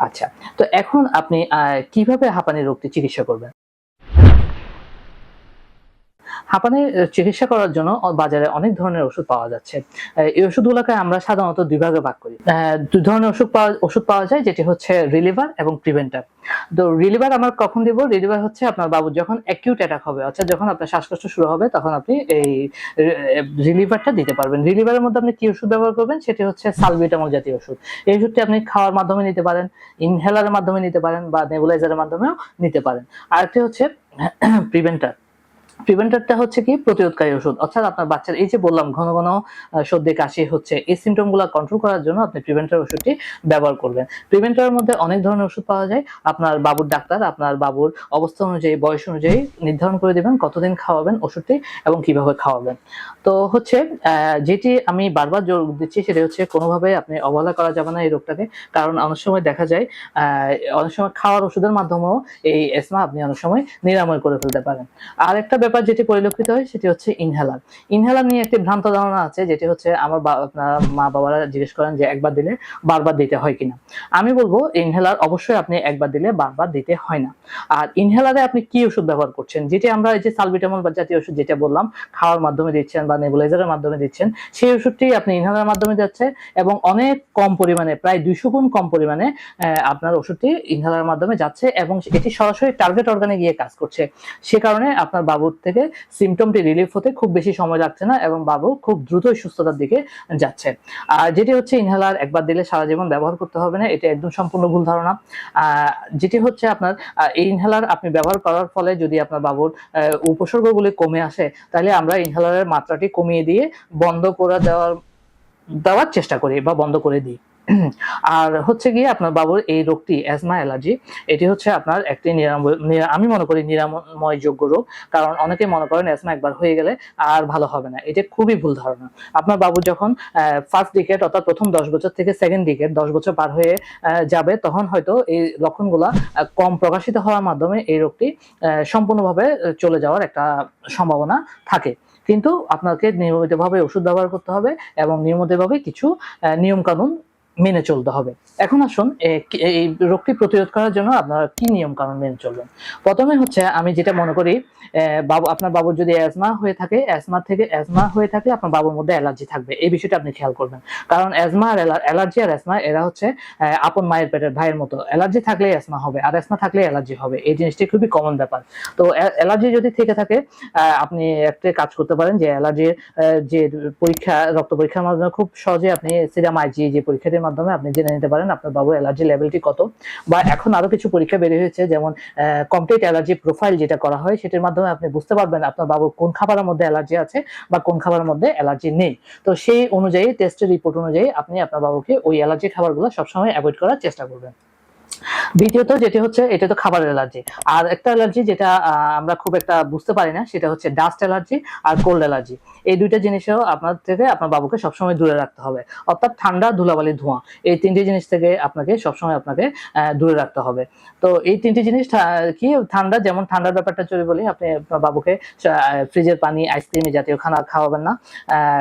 আচ্ছা তো এখন আপনি কীভাবে হাঁপানি রোগটি চিকিৎসা করবেন? হাঁপানির চিকিৎসা করার জন্য বাজারে অনেক ধরনের ওষুধ পাওয়া যাচ্ছে। এই ওষুধগুলোকে আমরা সাধারণত দুই ভাগে ভাগ করি। দুই ধরনের ওষুধ পাওয়া ওষুধ পাওয়া যায়, যেটি হচ্ছে রিলিভার এবং প্রিভেন্টার। তো রিলিভার আমরা কখন দিব? রিলিভার হচ্ছে আপনার বাবুর যখন অ্যাকিউট অ্যাটাক হবে, অর্থাৎ যখন আপনার শ্বাসকষ্ট শুরু হবে, তখন আপনি এই রিলিভারটা দিতে পারবেন। রিলিভারের মধ্যে আপনি কি ওষুধ ব্যবহার করবেন? সেটি হচ্ছে সালবিটামল জাতীয় ওষুধ। এই ওষুধটি আপনি খাওয়ার মাধ্যমে নিতে পারেন ইনহেলারের মাধ্যমে নিতে পারেন বা নেবুলাইজারের মাধ্যমেও নিতে পারেন। আরেকটি হচ্ছে প্রিভেন্টার। প্রিভেন্টারটা হচ্ছে কি? প্রতিরোধকারী ওষুধ। অর্থাৎ আপনার বাচ্চার এই যে বললাম, ঘন ঘন সর্দি, কাশি হচ্ছে, এই সিমটমগুলো কন্ট্রোল করার জন্য আপনি প্রিভেন্টার ওষুধটি ব্যবহার করবেন। প্রিভেন্টারের মধ্যে অনেক ধরনের ওষুধ পাওয়া যায়। আপনার বাবুর ডাক্তার, আপনার বাবুর অবস্থা অনুযায়ী, বয়স অনুযায়ী নির্ধারণ করে দিবেন কতদিন খাওয়াবেন ওষুধটি এবং কীভাবে খাওয়াবেন। তো হচ্ছে যেটি আমি বারবার জোর দিচ্ছি সেটা হচ্ছে কোনোভাবে আপনি অবহেলা করা যাবে না এই রোগটাকে। কারণ অনেক সময় দেখা যায় অনেক সময় খাওয়ার ওষুধের মাধ্যমেও এই এসমা আপনি অনেক সময় নিরাময় করে ফেলতে পারেন। আর একটা ব্যাপার যেটি পরিলক্ষিত হয় সেটি হচ্ছে ইনহেলার। ইনহেলার নিয়ে একটি ভ্রান্ত ধারণা আছে, যেটি হচ্ছে আমার আপনার মা বাবারা জিজ্ঞেস করেন যে একবার দিলে বারবার দিতে হয় কিনা। আমি বলব, ইনহেলার অবশ্যই আপনি একবার দিলে বারবার দিতে হয় না। আর ইনহেলারে আপনি কি ওষুধ ব্যবহার করছেন? যেটি আমরা এই যে সালবিটামল বা জাতীয় ওষুধ যেটা বললাম, খাওয়ার মাধ্যমে দিচ্ছেন বা নেবুলাইজারের মাধ্যমে দিচ্ছেন, সেই ওষুধটি আপনি ইনহেলার মাধ্যমে যাচ্ছে এবং অনেক কম পরিমাণে, প্রায় দুইশো গুণ কম পরিমাণে আপনার ওষুধটি ইনহেলার মাধ্যমে যাচ্ছে এবং এটি সরাসরি টার্গেট অর্গানে গিয়ে কাজ করছে। সে কারণে আপনার বাবুর থেকে সিমটমটি রিলিফ হতে খুব বেশি সময় লাগছে না এবং বাবু খুব দ্রুতই সুস্থতার দিকে যাচ্ছে। আর যেটি হচ্ছে ইনহেলার একবার দিলে সারা জীবন ব্যবহার করতে হবে না, এটা একদম সম্পূর্ণ ভুল ধারণা। যেটি হচ্ছে আপনার এই ইনহেলার আপনি ব্যবহার করার ফলে যদি আপনার বাবুর উপসর্গগুলি কমে আসে, তাহলে আমরা ইনহেলারের মাত্রাটি কমিয়ে দিয়ে বন্ধ করে দেওয়ার দেওয়ার চেষ্টা করি বা বন্ধ করে দিই। আর হচ্ছে গিয়ে আপনার বাবুর এই রোগটি অ্যাজমা অ্যালার্জি এটি হচ্ছে আপনার একটি নিরাময় আমি মনে করি নিরাময়যোগ্য রোগ। কারণ অনেকে মনে করেন অ্যাজমা একবার হয়ে গেলে আর ভালো হবে না। এটা খুবই ভুল ধারণা। আপনার বাবু যখন ফার্স্ট ডিকেট অর্থাৎ প্রথম দশ বছর থেকে সেকেন্ড ডিকেট দশ বছর পার হয়ে যাবে, তখন হয়তো এই লক্ষণগুলা কম প্রকাশিত হওয়ার মাধ্যমে এই রোগটি সম্পূর্ণভাবে চলে যাওয়ার একটা সম্ভাবনা থাকে। কিন্তু আপনাকে নিয়মিতভাবে ওষুধ ব্যবহার করতে হবে এবং নিয়মিতভাবে কিছু নিয়ম কানুন মেনে চলতে হবে। এখন আসুন এই রোগটি প্রতিরোধ করার জন্য আপনারা কি নিয়ম কানুন মেনে চলবেন? প্রথমে হচ্ছে আমি যেটা মনে করি বাবু, আপনার বাবুর যদি অ্যাজমা হয়ে থাকে অ্যাজমা থেকে অ্যাজমা হয়ে থাকে, আপনার বাবুর মধ্যে অ্যালার্জি থাকবে। এই বিষয়টা আপনি খেয়াল করবেন। কারণ অ্যাজমা আর অ্যালার্জি আর অ্যাজমা এরা হচ্ছে আপন মায়ের পেটের ভাইয়ের মতো। অ্যালার্জি থাকলে অ্যাজমা হবে, আর অ্যাজমা থাকলে অ্যালার্জি হবে। এই জিনিসটি খুবই কমন ব্যাপার। তো অ্যালার্জি যদি থেকে থাকে আপনি একটা কাজ করতে পারেন যে অ্যালার্জির যে পরীক্ষা, রক্ত পরীক্ষার মাধ্যমে খুব সহজে আপনি সিরাম আইজি যে পরীক্ষাটির আপনি জেনে নিতে পারেন আপনার বাবুর অ্যালার্জি লেভেলটি কত। বা এখন আরও কিছু পরীক্ষা বেরিয়ে হয়েছে, যেমন কমপ্লিট অ্যালার্জি প্রোফাইল যেটা করা হয়, সেটার মাধ্যমে আপনি বুঝতে পারবেন আপনার বাবুর কোন খাবারের মধ্যে অ্যালার্জি আছে বা কোন খাবারের মধ্যে অ্যালার্জি নেই। তো সেই অনুযায়ী টেস্টের রিপোর্ট অনুযায়ী আপনি আপনার বাবুকে ওই অ্যালার্জি খাবারগুলো সবসময় অ্যাভয়েড করার চেষ্টা করবেন। দ্বিতীয়ত যেটি হচ্ছে, এটা তো খাবারের অ্যালার্জি। আর একটা অ্যালার্জি যেটা আমরা খুব একটা বুঝতে পারি না, সেটা হচ্ছে ডাস্ট অ্যালার্জি আর কোল্ড অ্যালার্জি। এই দুইটা জিনিসও আপনার থেকে আপনার বাবুকে সবসময় দূরে রাখতে হবে। অর্থাৎ ঠান্ডা, ধুলাবালি, ধোঁয়া, এই তিনটি জিনিস থেকে আপনাকে সবসময় আপনাকে দূরে রাখতে হবে। তো এই তিনটি জিনিস কি, ঠান্ডা, যেমন ঠান্ডার ব্যাপারটা চলে বলি, আপনি আপনার বাবুকে ফ্রিজের পানি, আইসক্রিম জাতীয় খানা খাওয়াবেন না।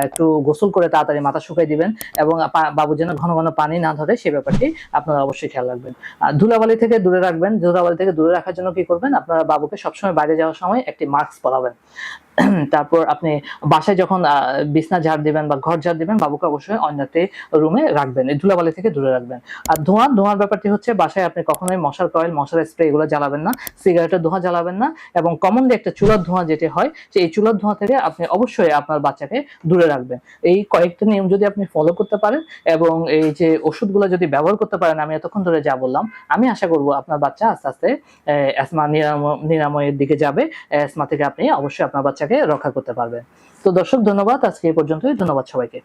একটু গোসল করে তাড়াতাড়ি মাথা শুকাই দিবেন এবং বাবু যেন ঘন ঘন পানি না ধরে সেই ব্যাপারটি আপনারা অবশ্যই খেয়াল রাখবেন। ধুলাবালি থেকে দূরে রাখবেন। ধুলাবালি থেকে দূরে রাখার জন্য কি করবেন? আপনারা বাবুকে সবসময় বাইরে যাওয়ার সময় একটি মাস্ক পরাবেন। তারপর আপনি বাসায় যখন বিছনা ঝাড় দিবেন বা ঘর ঝাড় দিবেন, বাবুকে অবশ্যই অন্য একটি রুমে রাখবেন ধুলাবালি থেকে দূরে রাখবেন। আর ধোঁয়া ধোঁয়ার ব্যাপারটি হচ্ছে বাসায় আপনি কখনোই মশার কয়েল, মশার স্প্রে এগুলো জ্বালাবেন না, সিগারেটের ধোঁয়া জ্বালাবেন না এবং কমনলি একটা চুলার ধোঁয়া যেটি হয় এই চুলার ধোঁয়া থেকে আপনি অবশ্যই আপনার বাচ্চাকে দূরে রাখবেন। এই কয়েকটা নিয়ম যদি আপনি ফলো করতে পারেন এবং এই যে ওষুধগুলো যদি ব্যবহার করতে পারেন, আমি এতক্ষণ ধরে যা বললাম, আমি আশা করব আপনার বাচ্চা আস্তে আস্তে অ্যাসমা নিরাময়ের দিকে যাবে অ্যাসমা থেকে আপনি অবশ্যই আপনার বাচ্চাকে রক্ষা করতে পারবেন। তো দর্শক ধন্যবাদ। আজকে এই পর্যন্তই। ধন্যবাদ সবাইকে।